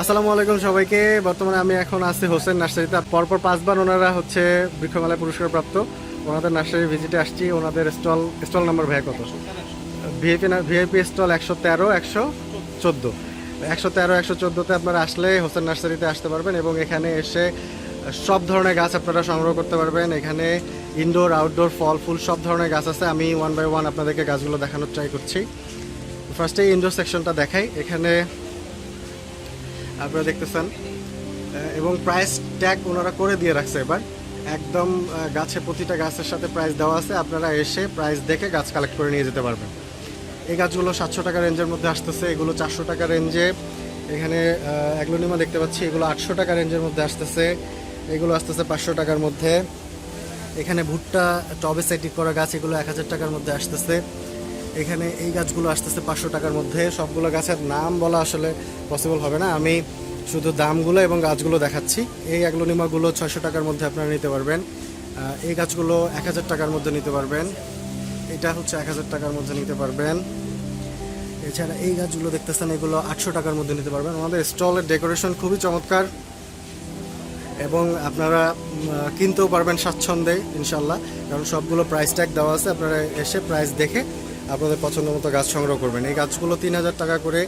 আসসালামু আলাইকুম সবাইকে। বর্তমানে আমি এখন আছি হোসেন নার্সারিতে পরপর পাঁচবার ওনারা হচ্ছে বৃক্ষমেলায় পুরস্কার প্রাপ্ত ওনাদের নার্সারি ভিজিটে আসছি, ওনাদের স্টল স্টল নাম্বার ভাই কত? ভিআইপি ভিআইপি স্টল একশো তেরো, একশো চোদ্দ। একশো তেরো, একশো চোদ্দোতে আপনারা আসলে হোসেন নার্সারিতে আসতে পারবেন এবং এখানে এসে সব ধরনের গাছ আপনারা সংগ্রহ করতে পারবেন। এখানে ইনডোর আউটডোর ফল ফুল সব ধরনের গাছ আছে। আমি ওয়ান বাই ওয়ান আপনাদেরকে গাছগুলো দেখানোর ট্রাই করছি। ফার্স্টে ইনডোর সেকশনটা দেখাই। এখানে আপনারা দেখতেছেন। এবং প্রাইস ট্যাগ ওনারা করে দিয়ে রাখছে এবার। একদম গাছে প্রতিটা গাছের সাথে প্রাইস দেওয়া আছে। আপনারা এসে প্রাইস দেখে গাছ কালেক্ট করে নিয়ে যেতে পারবেন। এই গাছগুলো সাতশো টাকা রেঞ্জের মধ্যে আসতেছে। এগুলো চারশো টাকা রেঞ্জে এখানে অ্যাগ্লোনিমা দেখতে পাচ্ছি। এগুলো আটশো টাকা রেঞ্জের মধ্যে আসতেছে। এগুলো আসতেছে পাঁচশো টাকার মধ্যে। এখানে ভুট্টা, টবে সেটিং করা গাছ, এগুলো এক হাজার টাকার মধ্যে আসতেছে। এখানে এই গাছগুলো আসতেছে পাঁচশো টাকার মধ্যে। সবগুলো গাছের নাম বলা আসলে পসিবল হবে না। আমি শুধু দামগুলো এবং গাছগুলো দেখাচ্ছি। এই অ্যাগ্লোনিমাগুলো ছয়শো টাকার মধ্যে আপনারা নিতে পারবেন। এই গাছগুলো এক হাজার টাকার মধ্যে নিতে পারবেন। এটা হচ্ছে এক হাজার টাকার মধ্যে নিতে পারবেন। এছাড়া এই গাছগুলো দেখতেছেন, এগুলো আটশো টাকার মধ্যে নিতে পারবেন। আমাদের স্টলের ডেকোরেশন খুবই চমৎকার এবং আপনারা কিনতেও পারবেন স্বাচ্ছন্দ্যে ইনশাল্লাহ কারণ সবগুলো প্রাইস ট্যাগ দেওয়া আছে। আপনারা এসে প্রাইস দেখে আপনাদের পছন্দ মতো গাছ সংগ্রহ করবেন। এই গাছগুলো তিন হাজার টাকা করে,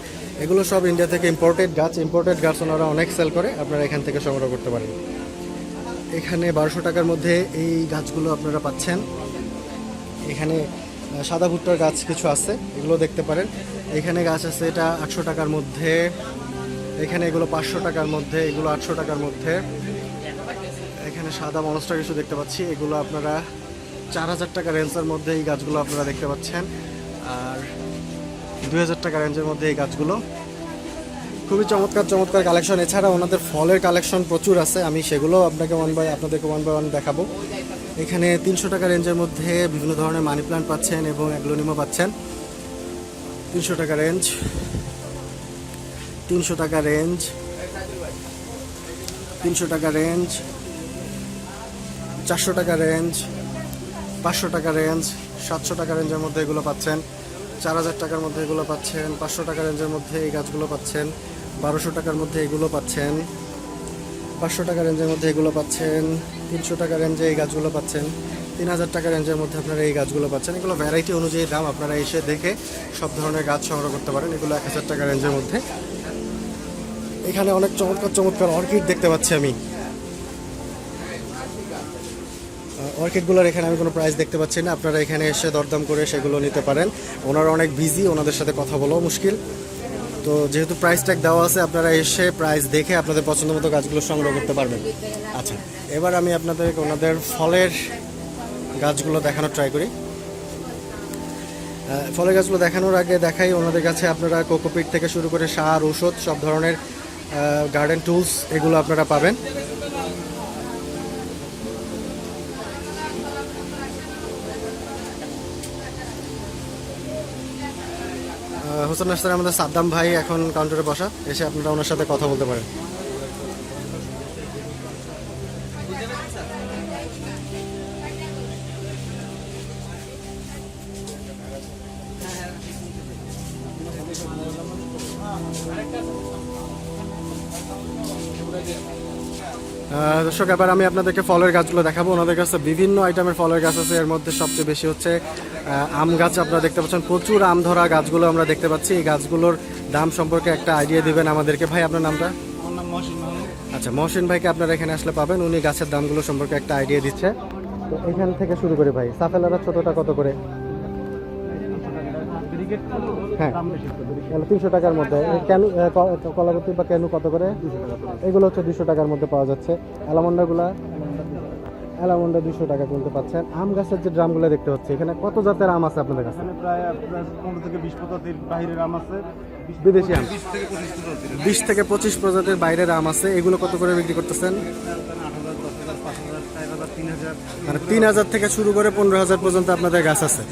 এগুলো সব ইন্ডিয়া থেকে ইম্পোর্টেড গাছ। ইম্পোর্টেড গাছ ওনারা অনেক সেল করে, আপনারা এখান থেকে সংগ্রহ করতে পারেন। এখানে বারোশো টাকার মধ্যে এই গাছগুলো আপনারা পাচ্ছেন। এখানে সাদা ভুট্টার গাছ কিছু আছে, এগুলো দেখতে পারেন। এখানে গাছ আছে এটা আটশো টাকার মধ্যে। এখানে এগুলো পাঁচশো টাকার মধ্যে, এগুলো আটশো টাকার মধ্যে। এখানে সাদা মনস্টার কিছু দেখতে পাচ্ছি, এগুলো আপনারা চার হাজার টাকা রেঞ্জের মধ্যে এই গাছগুলো আপনারা দেখতে পাচ্ছেন। আর দুই হাজার টাকা রেঞ্জের মধ্যে এই গাছগুলো। খুবই চমৎকার চমৎকার কালেকশন এছাড়া ওনাদের ফলের কালেকশন প্রচুর আছে। আমি সেগুলো আপনাকে ওয়ান বাই আপনাদেরকে ওয়ান বাই ওয়ান দেখাবো। এখানে তিনশো টাকা রেঞ্জের মধ্যে বিভিন্ন ধরনের মানি প্লান্ট পাচ্ছেন এবং অ্যাগ্লোনিমা পাচ্ছেন। তিনশো টাকা রেঞ্জ তিনশো টাকা রেঞ্জ তিনশো টাকা রেঞ্জ চারশো টাকা রেঞ্জ পাঁচশো টাকা রেঞ্জ সাতশো টাকা রেঞ্জের মধ্যে এগুলো পাচ্ছেন। চার হাজার টাকার মধ্যে এগুলো পাচ্ছেন, পাঁচশো টাকা রেঞ্জের মধ্যে এই গাছগুলো পাচ্ছেন, বারোশো টাকার মধ্যে এগুলো পাচ্ছেন, পাঁচশো টাকা রেঞ্জের মধ্যে এগুলো পাচ্ছেন, তিনশো টাকা রেঞ্জে এই গাছগুলো পাচ্ছেন, তিন হাজার টাকা রেঞ্জের মধ্যে আপনারা এই গাছগুলো পাচ্ছেন। এগুলো ভ্যারাইটি অনুযায়ী দাম আপনারা এসে দেখে সব ধরনের গাছ সংগ্রহ করতে পারেন। এগুলো এক হাজার টাকা রেঞ্জের মধ্যে। এখানে অনেক চমৎকার চমৎকার অর্কিড দেখতে পাচ্ছি আমি। অর্কিডগুলোর এখানে আমি কোনো প্রাইস দেখতে পাচ্ছি না। আপনারা এখানে এসে দরদাম করে সেগুলো নিতে পারেন। ওনারা অনেক বিজি ওনাদের সাথে কথা বলাও মুশকিল। তো যেহেতু প্রাইস ট্যাগ দেওয়া আছে, আপনারা এসে প্রাইস দেখে আপনাদের পছন্দ মতো গাছগুলো সংগ্রহ করতে পারবেন। আচ্ছা এবার আমি আপনাদের ওনাদের ফলের গাছগুলো দেখানোর ট্রাই করি। ফলের গাছগুলো দেখানোর আগে দেখাই, ওনাদের কাছে আপনারা কোকোপিট থেকে শুরু করে সার, ঔষধ সব ধরনের গার্ডেন টুলস এগুলো আপনারা পাবেন। আহ, হোসেন আমাদের সাদ্দাম ভাই এখন কাউন্টারে বসা এসে আপনারা ওনার সাথে কথা বলতে পারেন। আহ, দর্শক এবার আমি আপনাদেরকে ফলের গাছগুলো দেখাবো। ওনাদের কাছে বিভিন্ন আইটেমের ফলের গাছ আছে। এর মধ্যে সবচেয়ে বেশি হচ্ছে আম গাছ। আপনারা দেখতে পাচ্ছেন প্রচুর আম ধরা গাছগুলো আমরা দেখতে পাচ্ছি। এই গাছগুলোর দাম সম্পর্কে একটা আইডিয়া দিবেন আমাদেরকে। ভাই আপনার নামটা? আচ্ছা মহসিন ভাইকে আপনারা এখানে আসলে পাবেন। উনি গাছের দামগুলো সম্পর্কে একটা আইডিয়া দিচ্ছে। তো এখান থেকে শুরু করে ভাই। সাফেলারা ছোটটা কত করে? হ্যাঁ। তাহলে তিনশো টাকার মধ্যে। আহ, কলাবতী বা ক্যানু কত করে? এগুলো হচ্ছে দুশো টাকার মধ্যে পাওয়া যাচ্ছে। অ্যালামন্ডাগুলা অ্যালামন্ডা দুশো টাকা কিনতে পাচ্ছেন। আম গাছের যে ড্রামগুলো দেখতে হচ্ছে এখানে কত জাতের আম আছে আপনাদের কাছে? প্রায় পনেরো থেকে বিশ প্রজাতির বাহিরের আম আছে। বিদেশি আম? বিশ থেকে পঁচিশ প্রজাতির বাইরের আম আছে। এগুলো কত করে বিক্রি করতেছেন আট হাজার দশ হাজার পাঁচ হাজার চার হাজার তিন হাজার মানে তিন হাজার থেকে শুরু করে পনেরো হাজার পর্যন্ত আপনাদের গাছ আছে।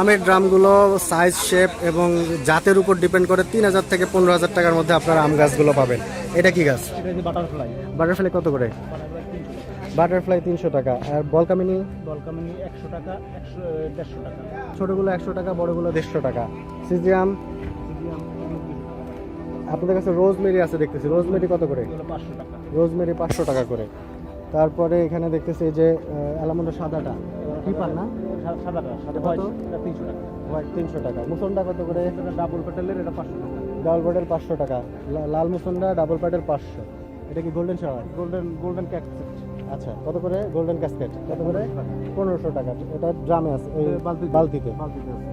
আমের ড্রামগুলো সাইজ শেপ এবং জাতের উপর ডিপেন্ড করে তিন হাজার থেকে পনেরো হাজার টাকার মধ্যে আপনারা আম গাছগুলো পাবেন। এটা কি গাছ? বাটারফ্লাই বাটারফ্লাই কত করে? বাটারফ্লাই তিনশো টাকা। আর বলকামিনি? দলকামিনি একশো টাকা একশো দেড়শো টাকা। ছোটগুলো একশো টাকা বড়গুলো দেড়শো টাকা। সিজিয়াম? আপনাদের কাছে রোজমেরি আছে দেখতেছি। রোজমেরি কত করে? এগুলো পাঁচশো টাকা। রোজমেরি পাঁচশো টাকা করে। তারপরে এখানে দেখতেছি যে অ্যালামন্ডো সাদাটা। কিপার না? সাদাটা সাদা তিনশো টাকা। হোয়াইট তিনশো টাকা। মুসন্ডা কত করে? ডাবল এটা পাঁচশো টাকা। ডাবল প্যাডেল পাঁচশো টাকা। লা- লাল মুসন্ডা ডাবল পাঁচশো। এটা কি গোল্ডেন শাওয়ার? গোল্ডেন গোল্ডেন আচ্ছা কত করে? Golden casket. কত করে? পনেরোশো টাকা। এটা ড্রামে আছে এই বালতিতে।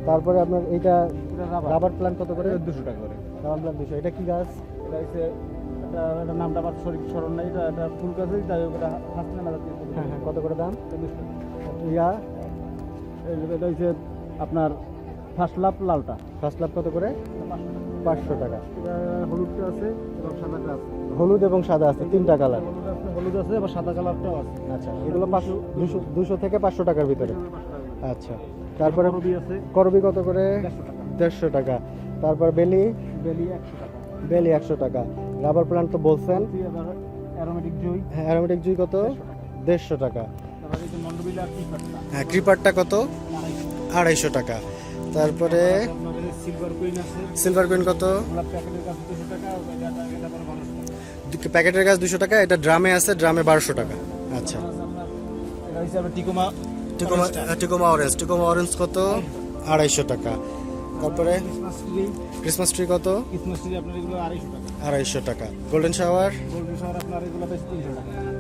তারপরে আপনার এইটা রাবার রাবার প্ল্যান্ট কত করে? দুশো টাকা করে। রাবার প্ল্যান্ট দুশো। এটা কি গাছ? এটা হচ্ছে এটা এটা নামটা আমার শরীর স্মরণ নাই এটা এটা ফুল গাছে যাই হোক এটা হাসনা না জাতীয় ফুল। হ্যাঁ হ্যাঁ কত করে দাম? ইয়া যে এটা হচ্ছে আপনার ফার্স্ট লাভ লালটা। ফার্স্ট লাভ কত করে? পাঁচশো টাকা। হলুদটা আছে এবং সাদাটা আছে। হলুদ এবং সাদা আছে তিনটা কালার। হলুদ আছে আবার সাদা কালারটাও আছে। আচ্ছা এগুলো পাঁচশো দুশো দুশো থেকে পাঁচশো টাকার ভিতরে। আচ্ছা তারপরে করবি কত করে? দেড়শো টাকা। দেড়শো টাকা। তারপর বেলি? বেলি একশো টাকা। বেলি একশো টাকা। রাবার প্ল্যান্ট তো বলছেন। অ্যারোমেটিক জই। হ্যাঁ অ্যারোমেটিক জুই কত? দেড়শো টাকা। হ্যাঁ ক্রিপারটা কত? আড়াইশো টাকা। তারপরে সিলভার কুইন কত? প্যাকেটের গাছ দুশো টাকা এটা ড্রামে আছে ড্রামে বারোশো টাকা। আচ্ছা। Tecoma. Tecoma tecoma orange tecoma orange কত? আড়াইশো টাকা। তারপরে ক্রিসমাস ট্রি ক্রিসমাস ট্রি কত? ক্রিসমাস ট্রি আপনার এগুলো আড়াইশো টাকা। আড়াইশো টাকা। গোল্ডেন শাওয়ার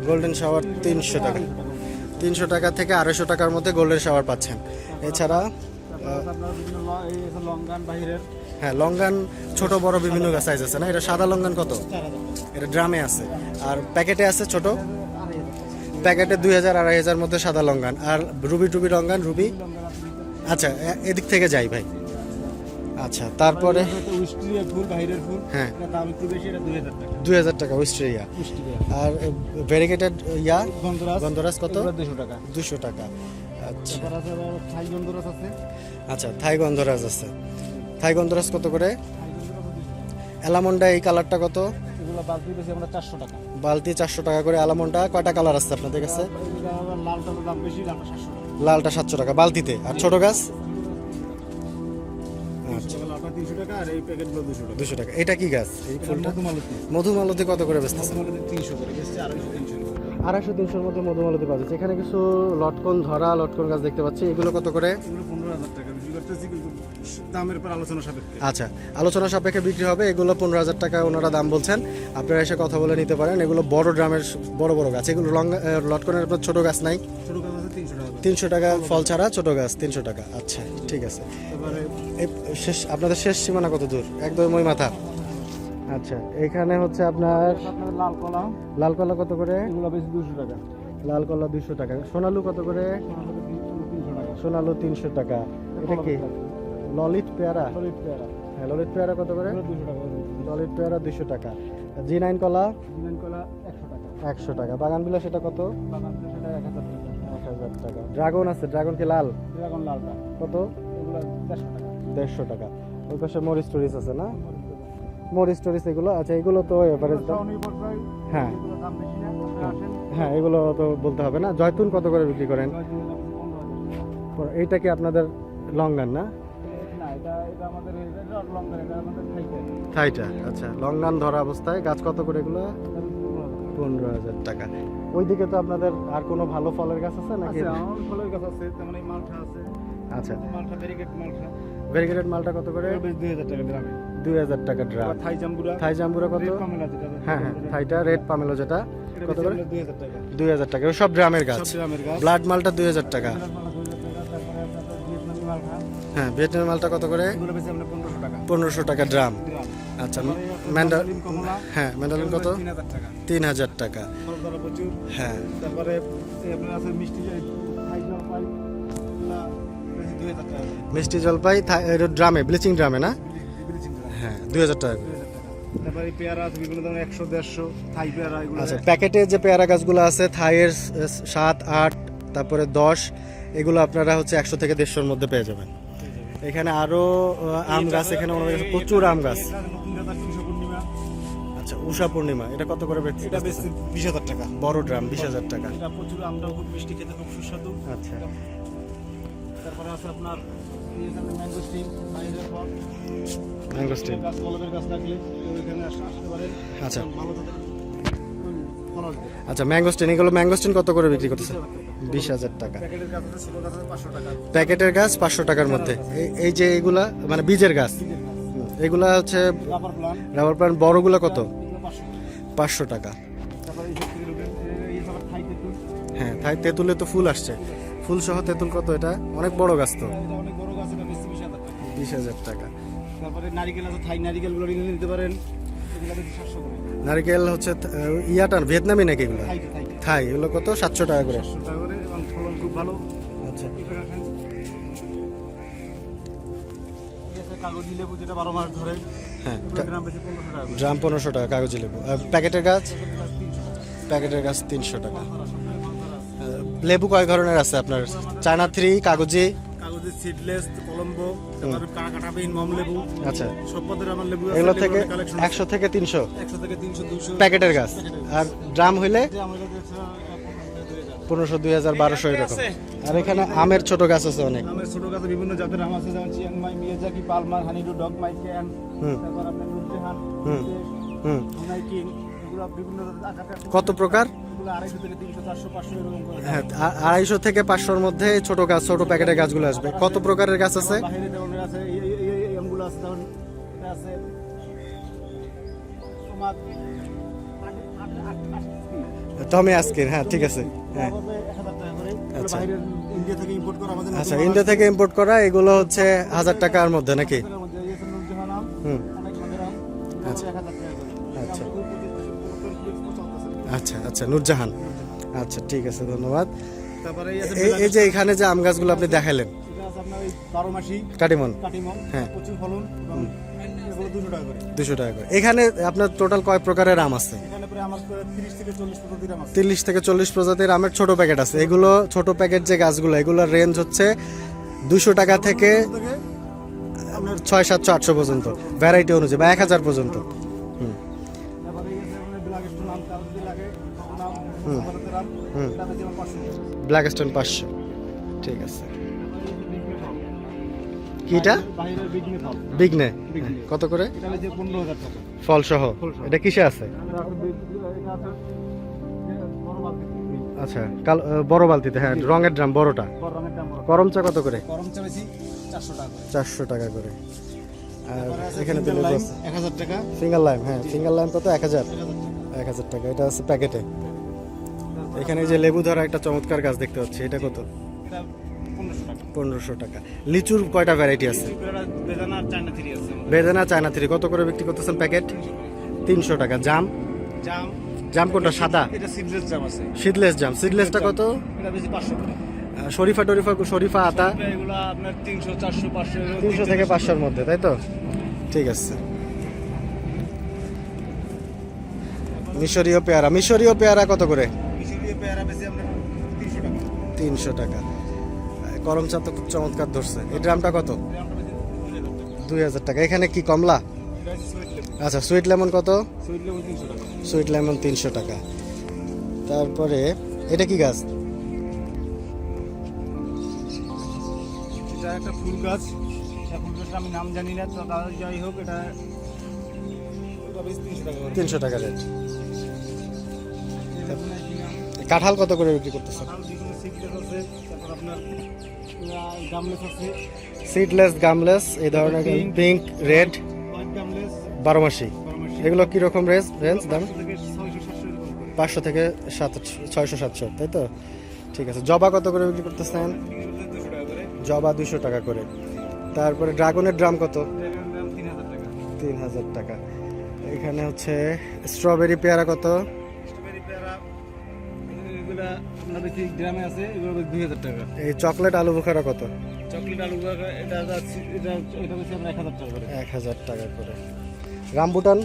গোল্ডেন শাওয়ার তিনশো টাকা। তিনশো টাকা তিনশো টাকা থেকে আড়াইশো টাকার মধ্যে গোল্ডেন শাওয়ার পাচ্ছেন। এছাড়া হ্যাঁ লঙ্গান ছোট, বড় বিভিন্ন সাইজ আছে না? এটা সাদা লঙ্গান কত? এটা ড্রামে আছে। আর প্যাকেটে আছে ছোট? প্যাকেটে দুই হাজার, আড়াই হাজার মধ্যে সাদা লঙ্গান। আর রুবি টুবি লঙ্গান, রুবি? আচ্ছা এদিক থেকে যাই ভাই। আচ্ছা তারপরে? উইস্ট্রিয়া ফুল বাহিরের ফুল। হ্যাঁ। দাম একটু বেশি এটা দুই হাজার টাকা। দুই হাজার টাকা উইস্ট্রিয়া উইস্ট্রিয়া আর ভেরিগেটেড ইয়া? গন্ধরাজ। গন্ধরাজ কত? দুশো টাকা। দুশো টাকা। আচ্ছা। থাই গন্ধরাজ আছে। আচ্ছা থাই গন্ধরাজ আছে। থাই গন্ধরাজ কত করে? অ্যালামন্ডা এই কালারটা কত? এগুলো বালতি বেশি আমরা চারশো টাকা। বালতি চারশো টাকা করে অ্যালামন্ডা কয়টা কালার আছে আপনাদের কাছে? লালটার দাম বেশি লালটা সাতশো টাকা। লালটা সাতশো টাকা বালতিতে। আর ছোট গাছ? তিনশো তিনশো টাকা আর এই প্যাকেটগুলো দুশো টাকা। দুশো টাকা। এটা কি গাছ? এই ফুলটা? মধুমালতি। মধুমালতি কত করে বেচতে মধুমালতি তিনশো করে বেশি আড়াইশো তিনশো আড়াইশো তিনশোর মধ্যে মধুমালতি পাওয়া যাচ্ছে। এখানে কিছু লটকন ধরা লটকন গাছ দেখতে পাচ্ছি। এগুলো কত করে? এগুলো পনেরো হাজার টাকা। বিক্রি করতেছি কিন্তু দামের পর আলোচনা সাপেক্ষে। আচ্ছা আলোচনা সাপেক্ষে বিক্রি হবে এগুলো পনেরো হাজার টাকা ওনারা দাম বলছেন। আপনারা এসে কথা বলে নিতে পারেন এগুলো বড় ড্রামের বড় বড় গাছ। এগুলো লং লটকনের আপনার ছোট গাছ নাই। ছোটো গাছ আছে তিনশো টাকা তিনশো টাকা ফল ছাড়া ছোট গাছ তিনশো টাকা। আচ্ছা ঠিক আছে। শেষ আপনাদের শেষ সীমানা কত দূর? একদম ওই মাথা। আচ্ছা এখানে হচ্ছে আপনার লাল কলা। লাল কলা কত করে? এগুলো বেশি দুশো টাকা। লাল কলা দুশো টাকা। সোনালু কত করে? সোনালু তিনশো টাকা। এটা কি? ললিত পেয়ারা। ললিত পেয়ারা। হ্যাঁ ললিত পেয়ারা কত করে? দুশো টাকা ললিত পেয়ারা দুশো টাকা। জি নাইন কলা? জিমেন কলা একশো টাকা। একশো টাকা। বাগান বিলাস সেটা কত? বাগান সেটা এক হাজার টাকা। এক হাজার টাকা। ড্রাগন আছে? ড্রাগন কি লাল? ড্রাগন লালটা কত? এগুলো দেড়শো টাকা। দেড়শো টাকা। ওই পাশে মরিচ টরিচ আছে না? মরিচ টরিচ এগুলো? আচ্ছা এগুলো তো এভারেজ দাম হ্যাঁ। দাম আসেন। হ্যাঁ এগুলো তো বলতে হবে না। জয়তুন কত করে বিক্রি করেন? এইটা কি আপনাদের লঙ্গান না? এটা এটা আমাদের এটা লঙ্কা এটা আমাদের খাইতে থাইটা আচ্ছা লঙ্গান ধরা অবস্থায় গাছ কত করে এগুলো? পনেরো হাজার টাকা। ওইদিকে তো আপনাদের আর কোনো ভালো ফলের গাছ আছে নাকি? ফলের গাছ আছে যেমন এই মালটা আছে। আচ্ছা। মালটা ভেরিগেট মালটা। ভেরিগেটেড মালটা কত করে? দুই হাজার টাকা গ্রামে। দুই হাজার টাকা ড্রাম থাই জাম্বুরা। থাই জাম্বুরা কত? হ্যাঁ হ্যাঁ থাইটা রেড পামেলো যেটা। কত করে? দুই হাজার টাকা। দুই হাজার টাকা। সব ড্রামের গাছ। সব গ্রামের গাছ। ব্লাড মালটা দুই হাজার টাকা। হ্যাঁ ভিয়েতনামি মালটা কত করে? পনেরোশো টাকা। ড্রাম। আচ্ছা ম্যান্ডা হ্যাঁ ম্যান্ডালিন কত? তিন হাজার টাকা। হ্যাঁ। তারপরে মিষ্টি জলপাই। ড্রামে ব্লিচিং ড্রামে না? হ্যাঁ দুই হাজার টাকা দুই হাজার টাকা তারপরে পেয়ারা বিভিন্ন ধরনের একশো দেড়শো থাই পেয়ারা এগুলো আচ্ছা প্যাকেটে যে পেয়ারা গাছগুলো আছে থাইয়ের সাত আট তারপরে দশ এগুলো আপনারা হচ্ছে একশো থেকে দেড়শোর মধ্যে পেয়ে যাবেন। এখানে আরও আম গাছ এখানে আমাদের কাছে প্রচুর আম গাছ। আচ্ছা উষা পূর্ণিমা এটা কত করে বেচছে এটা বেশি বিশ হাজার টাকা। বড় ড্রাম বিশ হাজার টাকা। এটা প্রচুর খুব মিষ্টি খেতে খুব সুস্বাদু। আচ্ছা। তারপরে আছে আপনার ম্যাঙ্গো স্টিম ম্যাঙ্গো স্টিম গাছ কলমের গাছ লাগলে ওইখানে আসতে পারেন আচ্ছা। ভালো আচ্ছা ম্যাঙ্গোস্টিন এগুলো কত করে বিক্রি করতেছে? বিশ হাজার টাকা। প্যাকেটের গাছ পাঁচশো টাকার মধ্যে। এই- যে এগুলা মানে বীজের গাছ এগুলা হচ্ছে রাবার প্লান্ট বড়গুলো কত? পাঁচশো টাকা। হ্যাঁ তাই তেঁতুলে তো ফুল আসছে। ফুল সহ তেঁতুল কত এটা? অনেক বড় গাছ তো। বেশি হাজার টাকা। তারপরে নারিকেল আছে থাই নারিকেলগুলো নিতে পারেন। নারকেল হচ্ছে আহ, ইয়াটার ভিয়েতনামি নাকি এগুলো? থাই এগুলো কত? সাতশো টাকা করে। ভালো। আচ্ছা। কাগজি লেবু যেটা বারো মাস ধরে। হ্যাঁ। ড্রাম পনেরোশো টাকা কাগজি লেবু। আর প্যাকেটের গাছ। প্যাকেটের গাছ তিনশো টাকা। লেবু কয় ধরনের আছে আপনার? চায়না থ্রি কাগজি? কাগজে সিডলেস কলম্বো মম লেবু। আচ্ছা। সব পদের আমার লেবু এগুলো থেকে একশো থেকে তিনশো? একশো থেকে তিনশো দুশো প্যাকেটের গাছ। আর ড্রাম হইলে? পনেরোশো দুই হাজার বারোশো এরকম আর এখানে আমের ছোট গাছ আছে অনেক আমের ছোট গাছে বিভিন্ন জাতের আম আছে যেমন Chiang Mai Miyazaki Palmer honeydew dog মাই ক্যান তারপর আপনার নুরজাহান হুম। হুম হুনাইকিন এগুলো বিভিন্ন কত প্রকার আড়াইশো থেকে হ্যাঁ পাঁচশোর মধ্যে ছোট গাছ ছোট প্যাকেটের গাছগুলো আসবে কত প্রকারের গাছ আছে টমি আজকির হ্যাঁ ঠিক আছে হ্যাঁ আচ্ছা। বাইরের ইন্ডিয়া থেকে ইম্পোর্ট করা আচ্ছা ইন্ডিয়া থেকে ইম্পোর্ট করা এগুলো হচ্ছে হাজার টাকার মধ্যে নাকি? হুম। আচ্ছা। আচ্ছা। আচ্ছা আচ্ছা নূরজাহান। আচ্ছা ঠিক আছে ধন্যবাদ। এই যে এখানে যে আম গাছগুলো আপনি মাসি কাটিমন। হ্যাঁ। প্রচুর ফলন দুশো টাকা করে। এখানে আপনার টোটাল কয় প্রকারের আম আছে? তিরিশ থেকে চল্লিশ প্রজাতির আছে। আমের ছোট প্যাকেট আছে। এগুলো ছোট প্যাকেট যে গাছগুলো এগুলোর রেঞ্জ হচ্ছে দুশো টাকা থেকে ছয় সাতশো আটশো পর্যন্ত। ভ্যারাইটি অনুযায়ী বা এক হাজার পর্যন্ত। হুম। ব্ল্যাক স্টোন পাঁচশো। ঠিক যদি কিটা বিঘ্নে। কত করে? ফল সহ। এটা কিসে আছে? আচ্ছা কাল বড় বালতিতে হ্যাঁ রঙের ড্রাম বড়টা। বড় রঙের দাম বড়। করম চা কত করে? চারশো টাকা করে। আর এখানে সিঙ্গেল লাইম হ্যাঁ সিঙ্গেল লাইম কত? এক হাজার। এক হাজার টাকা। এটা আছে প্যাকেটে। এখানে যে লেবু ধরা একটা চমৎকার গাছ দেখতে পাচ্ছি এটা কত? পনেরোশো টাকা। লিচুর কয়টা ভ্যারাইটি আছে? বেদানা চায়না থ্রি কত করে বিক্রি করতেছেন প্যাকেট? তিনশো টাকা। জাম? জাম। জাম কোনটা সাদা? সিডলেস জাম আছে। সিডলেস জাম। সিডলেসটা কত? শরীফা টরিফা শরীফা আতা? এগুলো আপনার তিনশো থেকে পাঁচশোর মধ্যে তাই তো? ঠিক আছে। মিশরীয় পেয়ারা। মিশরীয় পেয়ারা কত করে? তিনশো টাকা। তিনশো করম চা তো খুব চমৎকার ধরছে। এই ড্রামটা কত? দুই হাজার টাকা। এখানে কি কমলা? আচ্ছা সুইট লেমন কত? সুইট লেমন তিনশো টাকা। তারপরে এটা কি গাছ? এটা একটা ফুল গাছ। ফুল গাছটা আমি নাম জানি না তো যাই হোক এটা এটা বেশি তিনশো টাকা করে তিনশো টাকা রেট। কাঁঠাল কত করে বিক্রি করতেছে আর বিভিন্ন সিগলেস আছে তারপর আপনার গামলেস আছে। সিডলেস গামলেস এই ধরনের পিঙ্ক রেড বারো মাসি বারোমাসি। এগুলো কীরকম রেঞ্জ রেঞ্জ দাম? পাঁচশো থেকে সাত ছয়শো সাতশো তাই তো? ঠিক আছে জবা কত করে বিক্রি করতেছেন? জবা দুশো টাকা করে। তারপরে ড্রাগনের ড্রাম কত? তিন হাজার টাকা। এখানে হচ্ছে স্ট্রবেরি পেয়ারা কত? বেশি গ্রামে আছে এগুলো দুই হাজার টাকা। এই চকলেট আলু বুখারা কত? চকলেট আলু এটা এটা এটা বেশি আমরা এক হাজার টাকা করে। এক হাজার টাকা করে। রামবুটান?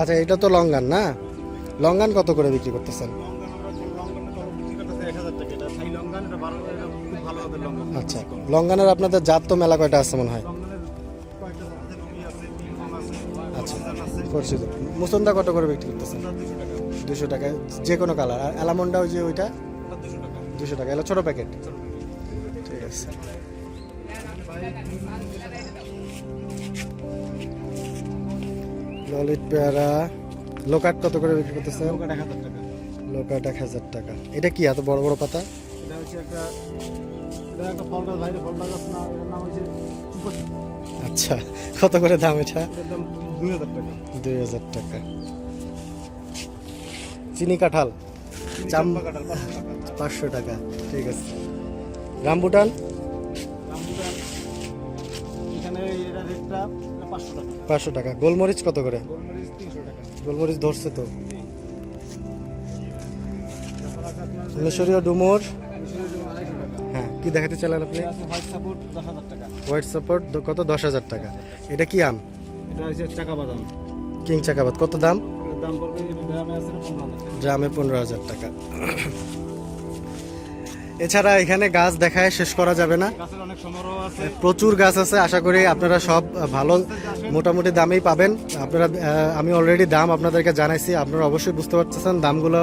আচ্ছা এটা তো লঙ্গান না? লঙ্গান কত করে বিক্রি করতেছেন? আচ্ছা লঙ্গানের আপনাদের জাত তো মেলা কয়টা আছে মনে হয়? আচ্ছা। রমজান মুসন্দা কত করে বিক্রি করতেছেন? দুশো টাকা। টাকায় যে কোনো কালার। আর অ্যালামন্ডা ওই যে ওইটা? দুশো টাকা। এলো ছোটো প্যাকেট। ঠিক আছে। ললিত পেয়ারা। লোকাট কত করে বিক্রি টাকা। লোকাট এক হাজার টাকা। এটা কি এত বড় বড় পাতা? এটা হচ্ছে একটা একটা ফল গাছ ভাইরে ফলটা গাছ না এটার নাম হচ্ছে আচ্ছা কত করে দাম এটা? দুই হাজার টাকা। দুই হাজার টাকা। চিনি কাঁঠাল? চাম- পাঁচশো টাকা ঠিক আছে। রামবুটান পাঁচশো টাকা। গোলমরিচ কত করে? গোলমরিচ ধরছে তো। মিশরীয় ডুমুর? হ্যাঁ কি দেখাতে চাইলেন আপনি? হোয়াইট সাপোর্ট কত? দশ হাজার টাকা। এটা কি আম? এটা কিং চাকাবাদ। কত দাম? ড্রামে পনেরো হাজার টাকা। এছাড়া এখানে গাছ দেখায় শেষ করা যাবে না। প্রচুর গাছ আছে, আশা করি আপনারা সব ভালো, মোটামুটি দামেই পাবেন। আপনারা আমি অলরেডি দাম আপনাদেরকে জানাইছি, আপনারা অবশ্যই বুঝতে পারতেছেন, দামগুলো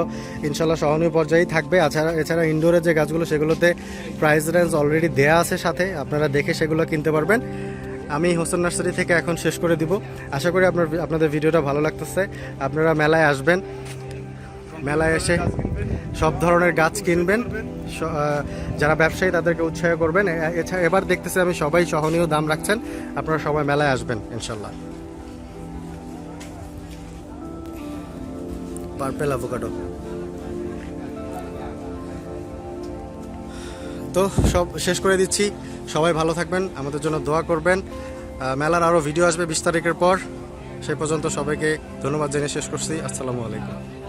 ইনশাল্লাহ সহনীয় পর্যায়েই থাকবে। এছাড়া এছাড়া ইনডোরের যে গাছগুলো, সেগুলোতে প্রাইস রেঞ্জ অলরেডি দেয়া আছে সাথে, আপনারা দেখে সেগুলো কিনতে পারবেন। আমি হোসেন নার্সারি থেকে এখন শেষ করে দিব। আশা করি আপনার আপনাদের ভিডিওটা ভালো লাগতেছে। আপনারা মেলায় আসবেন। মেলায় এসে সব ধরনের গাছ কিনবেন। যারা ব্যবসায়ী, তাদেরকে উৎসাহ করবেন। এছাড়া এবার দেখতেছি আমি সবাই সহনীয় দাম রাখছেন। আপনারা সবাই মেলায় আসবেন, ইনশাল্লাহ। Purple avocado. তো সব শেষ করে দিচ্ছি। সবাই ভালো থাকবেন, আমাদের জন্য দোয়া করবেন। মেলার আরও ভিডিও আসবে বিশ তারিখের পর। সেই পর্যন্ত সবাইকে ধন্যবাদ জেনে শেষ করছি। আসসালামু আলাইকুম।